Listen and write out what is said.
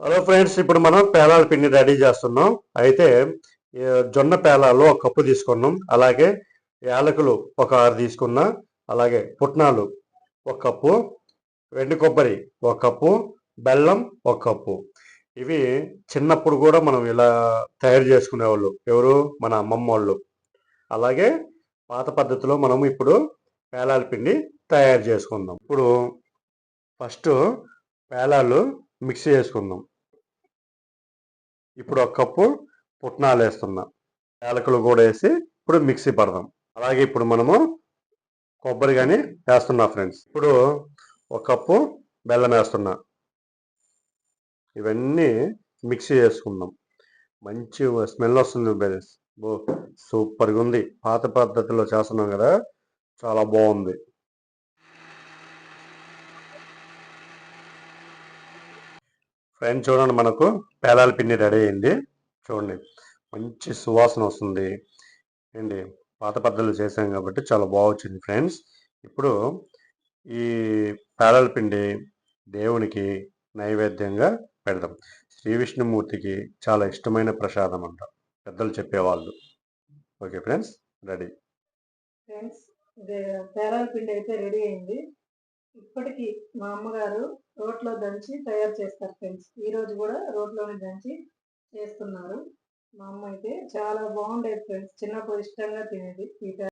Hello friends ఇప్పుడు మనం పేలాల పిండి రెడీ చేస్తున్నాం. అయితే జొన్న పేలాలు ఒక కప్పు తీసుకున్నాం. అలాగే యాలకులు ఒక ఆరు తీసుకున్నా. అలాగే పుట్నాలు ఒక కప్పు. వెండి కొబ్బరి ఒక కప్పు. బెల్లం ఒక కప్పు. ఇవి చిన్నప్పుడు కూడా మనం ఇలా తయారు చేసుకునేవాళ్ళు. ఎవరు? మన అమ్మమ్మ వాళ్ళు అలాగే పాత పద్ధతిలో మనం ఇప్పుడు పేలాల పిండి తయారు చేసుకుందాం. ఇప్పుడు ఫస్ట్ పేలాలు మిక్సీ చేసుకుందాం ఇప్పుడు ఒక కప్పు పుట్నాలు వేస్తున్నాం. యాలకులు కూడా వేసి ఇప్పుడు మిక్సీ పడదాం. అలాగే ఇప్పుడు మనము కొబ్బరి కానీ వేస్తున్నా ఫ్రెండ్స్. ఇప్పుడు ఒక కప్పు బెల్లం వేస్తున్నా. ఇవన్నీ మిక్సీ చేసుకుందాం. మంచి స్మెల్ వస్తుంది బెల్స్. సూపర్గా ఉంది. పాత పద్ధతిలో చేస్తున్నాం కదా. చాలా బాగుంది. ఫ్రెండ్ చూడండి మనకు పేలాల పిండి రెడీ అయింది. చూడండి మంచి సువాసన వస్తుంది. ఏంటి? పాత పద్ధతులు చేసాం కాబట్టి చాలా బాగుచ్చింది ఫ్రెండ్స్. ఇప్పుడు ఈ పేలాల పిండి దేవునికి నైవేద్యంగా పెడదాం. శ్రీ విష్ణుమూర్తికి చాలా ఇష్టమైన ప్రసాదం అంట. పెద్దలు చెప్పేవాళ్ళు. Okay friends ready. ఫ్రెండ్స్ ఇదే పేరాల పిండి అయితే రెడీ అయింది. ఇప్పటికి మా అమ్మగారు రోట్లో దంచి తయారు చేస్తారు ఫ్రెండ్స్. ఈ రోజు కూడా రోట్లోనే దంచి చేస్తున్నారు. మా అమ్మ అయితే చాలా బాగుండేది ఫ్రెండ్స్. చిన్నప్పుడు ఇష్టంగా తినేది ఈ